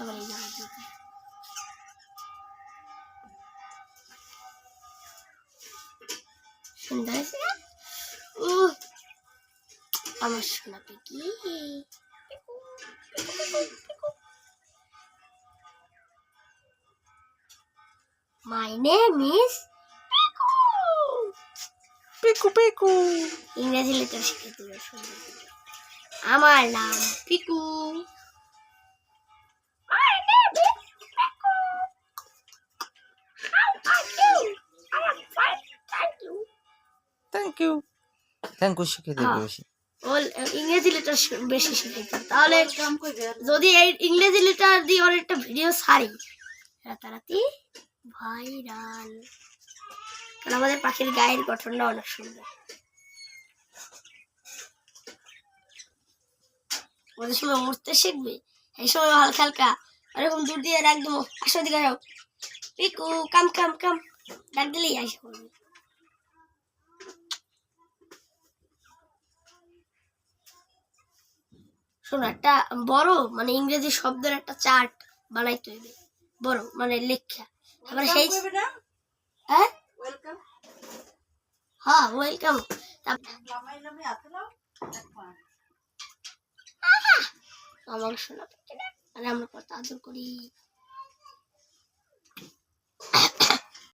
আবার এই জায়গায় দিতে সুন্দর হয়েছে না? উহ, আমার সোনা Piki my name is Piku Piku ইংরেজি লেটার শিখে দিল সুন্দর। আমার নাম Piku thank you thank you শিখে দিবি হ্যাঁ। বেশি। ও ইংরেজি লেটার বেশি শিখেছে তাহলে যদি এই ইংরেজি লেটার দিয়ে ওর একটা ভিডিও ছাড়ি। রাতারাতি ভাইরাল কারণ আমাদের পাখির গায়ের গঠনটা অনেক সুন্দর। ওদের সময় উঠতে শিখবে? এই সময় হালকা হালকা। এরকম দূর দিয়ে রাখব আসো দিকে যাও পিকু কাম কাম কাম। ডাক দিলেই আসে। করবে শোনো একটা বড় মানে ইংরেজি শব্দের একটা চার্ট বানাইতে হইবে। বড় মানে লেখা। তারপরে সেই হ্যাঁ? হ্যাঁ ওয়েলকাম আমার শোনা আর আমরা কত আদর করি।